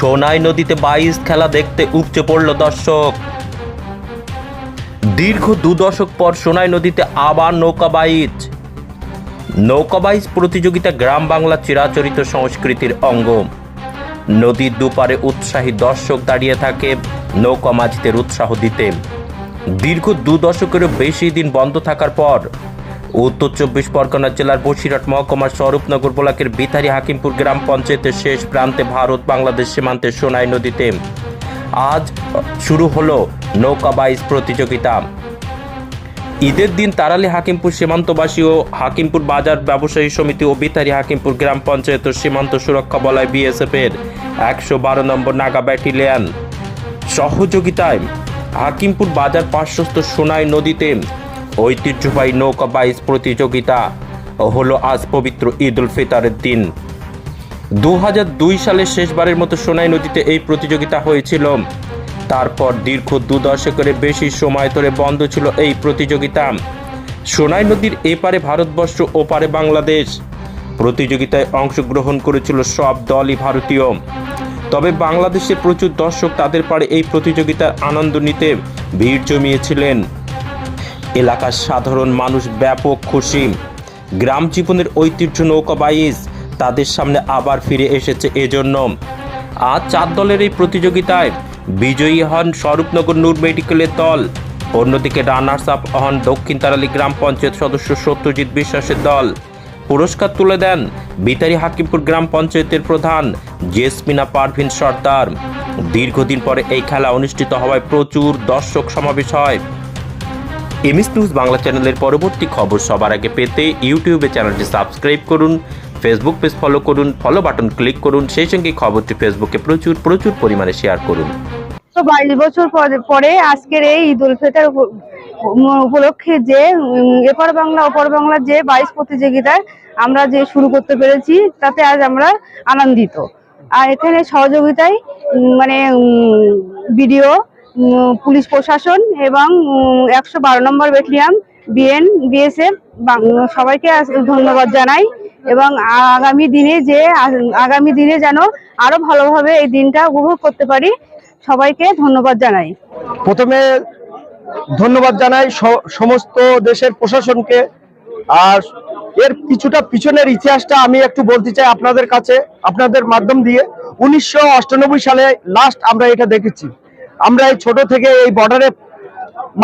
সোনাই নদীতে বাইশ খেলা দেখতে উপচে পড়ল দর্শক। দীর্ঘ দু দশক পর সোনাই নদীতে আবার নৌকা বাইচ। নৌকা বাইচ প্রতিযোগিতা গ্রাম বাংলা চিরাচরিত সংস্কৃতির অঙ্গ। নদীর দুপারে উৎসাহী দর্শক দাঁড়িয়ে থাকে, নৌকা মাঝিদের উৎসাহ দিতে। দীর্ঘ দু দশকেরও বেশি দিন বন্ধ থাকার পর উত্তর চব্বিশ পরগনা জেলার বসিরহাট মহকুমার স্বরূপনগর ব্লকের বিথারি হাকিমপুর গ্রাম পঞ্চায়েতের শেষ প্রান্তে ভারত বাংলাদেশ সীমান্তের সোনাই নদীতে। আজ শুরু হলো নৌকা বাইচ প্রতিযোগিতা। ঈদের দিন তারালি হাকিমপুর সীমান্তবাসী ও হাকিমপুর বাজার ব্যবসায়ী সমিতি ও বিতারি হাকিমপুর গ্রাম পঞ্চায়েত ও সীমান্ত সুরক্ষা বলয় বিএসএফ এর একশো বারো নম্বর নাগা ব্যাটালিয়ন। সহযোগিতায় হাকিমপুর বাজার পার্শ্বস্থ সোনাই নদীতে ঐতিহ্যবাহী নৌকা বাইচ প্রতিযোগিতা হলো আজ পবিত্র ঈদ উল ফিতরের দিন। দু দুই সালে শেষবারের মতো সোনাই নদীতে এই প্রতিযোগিতা হয়েছিল। তারপর দীর্ঘ দু দশকের বেশি সময় ধরে বন্ধ ছিল এই প্রতিযোগিতা। সোনাই নদীর এপারে ভারতবর্ষ, ওপারে বাংলাদেশ। প্রতিযোগিতায় অংশগ্রহণ করেছিল সব দলই ভারতীয়। তবে বাংলাদেশে প্রচুর দর্শক তাদের পারে এই প্রতিযোগিতার আনন্দ নিতে ভিড় জমিয়েছিলেন। এলাকার সাধারণ মানুষ ব্যাপক খুশি। গ্রাম জীবনের ঐতিহ্য নৌকা বাইচ তাদের সামনে আবার ফিরে এসেছে এজন্য। আজ চার দলের এই প্রতিযোগিতায় বিজয়ী হন স্বরূপনগর নূর মেডিকেলের দল। অন্যদিকে রানার্স আপ হন দক্ষিণ তারালি গ্রাম পঞ্চায়েত সদস্য সত্যজিৎ বিশ্বাসের দল। পুরস্কার তুলে দেন বিতারি হাকিমপুর গ্রাম পঞ্চায়েতের প্রধান জেসমিনা পারভিন সর্দার। দীর্ঘদিন পরে এই খেলা অনুষ্ঠিত হওয়ায় প্রচুর দর্শক সমাবেশ হয়। এমএস নিউজ বাংলা চ্যানেলের পরবর্তী খবর সবার আগে পেতে ইউটিউবে চ্যানেলটি সাবস্ক্রাইব করুন, ফেসবুক পেজ ফলো করুন ফলো বাটন ক্লিক করুন, সেই সঙ্গে খবরটি ফেসবুকে প্রচুর প্রচুর পরিমাণে শেয়ার করুন। তো বাইশ বছর পরে- আজকের এই ঈদ উল ফিতর উপলক্ষে যে এপার বাংলা, ওপার বাংলা যে বাইশ প্রতিযোগিতায় আমরা যে শুরু করতে পেরেছি, তাতে আজ আমরা আনন্দিত। আর এখানে সহযোগিতায় মানে বিডিও পুলিশ প্রশাসন এবং একশো বারো নম্বর ব্যাটালিয়ান, বিএন, বিএসএফ সবাইকে ধন্যবাদ জানাই। এবং আগামী দিনে যে আগামী দিনে যেন আরও ভালোভাবে এই দিনটা উপভোগ করতে পারি, সবাইকে ধন্যবাদ জানাই। প্রথমে ধন্যবাদ জানাই সমস্ত দেশের প্রশাসনকে। আর এর কিছুটা পিছনের ইতিহাসটা আমি একটু বলতে চাই আপনাদের কাছে, আপনাদের মাধ্যম দিয়ে। উনিশশো সালে লাস্ট আমরা এটা দেখেছি। আমরা এই ছোট থেকে এই বর্ডারে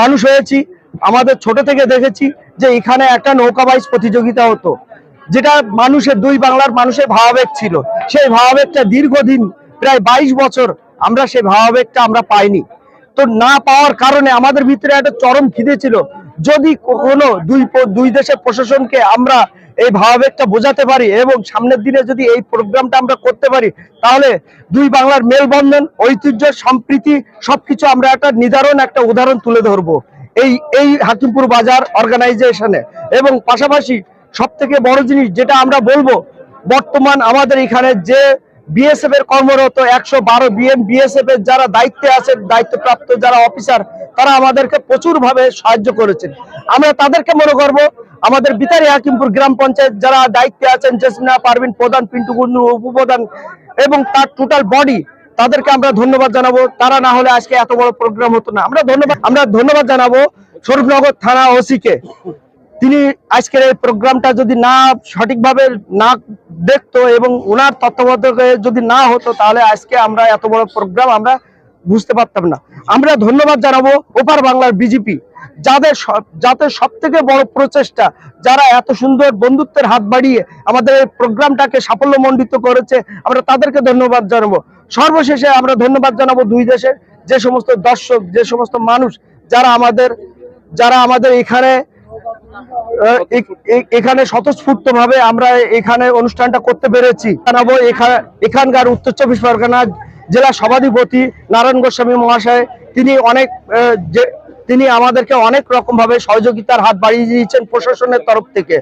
মানুষ হয়েছি, আমাদের ছোট থেকে দেখেছি যে এখানে একটা নৌকা বাইচ প্রতিযোগিতা হতো, যেটা মানুষের দুই বাংলার মানুষের ভাবাবেগ ছিল। সেই ভাবাবেগটা দীর্ঘদিন, প্রায় বাইশ বছর আমরা সেই ভাবাবেগটা আমরা পাইনি। তো না পাওয়ার কারণে আমাদের ভিতরে একটা চরম খিদে ছিল। যদি কখনো দুই দুই দেশের প্রশাসনকে আমরা এই ভাবাবেগটা বোঝাতে পারি এবং সামনের দিনে যদি এই প্রোগ্রামটা আমরা করতে পারি, তাহলে দুই বাংলার মেলবন্ধন, ঐতিহ্য, সম্প্রীতি সবকিছু আমরা একটা নির্ধারণ একটা উদাহরণ তুলে ধরবো এই এই হাকিমপুর বাজার অর্গানাইজেশনে এবং পাশাপাশি সব থেকে বড় জিনিস যেটা আমরা বলব, বর্তমান আমাদের এখানে যে বিএসএফ এর কর্মরত একশো বারো বিএম বিএসএফ এর যারা দায়িত্বে আছেন, দায়িত্বপ্রাপ্ত যারা অফিসার তারা আমাদেরকে প্রচুর ভাবে সাহায্য করেছেন। আমরা তাদেরকে মনে করব, আমাদের বিতারি হাকিমপুর গ্রাম পঞ্চায়েত যারা দায়িত্বে আছেন জেসমিনা পারভিন, প্রধান পিন্টু কুন্ডু উপপ্রধান এবং তার টোটাল বডি তাদেরকে আমরা ধন্যবাদ জানাব। তারা না হলে আজকে এত বড় প্রোগ্রাম হতো না। আমরা ধন্যবাদ আমরা ধন্যবাদ জানাব স্বরূপনগর থানা ওসিকে। তিনি আজকের এই প্রোগ্রামটা যদি না সঠিকভাবে না দেখতো এবং ওনার তত্ত্বাবধানে যদি না হতো, তাহলে আজকে আমরা এত বড় প্রোগ্রাম আমরা বুঝতে পারতাম না। আমরা ধন্যবাদ জানাব ওপার বাংলার বিজেপি। যাদের যাদের সব থেকে বড় প্রচেষ্টা, যারা এত সুন্দর বন্ধুত্বের হাত বাড়িয়ে আমাদের প্রোগ্রামটাকে সাফল্যমণ্ডিত করেছে, আমরা তাদেরকে ধন্যবাদ জানাব। সর্বশেষে আমরা ধন্যবাদ জানাব দুই দেশের যে সমস্ত দর্শক, যে সমস্ত মানুষ যারা আমাদের যারা আমাদের এখানে এখানে স্বতঃস্ফূর্ত ভাবে আমরা এখানে অনুষ্ঠানটা করতে পেরেছি। জানাব এখা- এখানকার উত্তর চব্বিশ পরগনা জেলা সভাধিপতি নারায়ণ গোস্বামী মহাশয়। তিনি অনেক যে তিনি আমাদেরকে অনেক রকম ভাবে সহযোগিতার হাত বাড়িয়ে দিয়েছেন প্রশাসনের তরফ থেকে।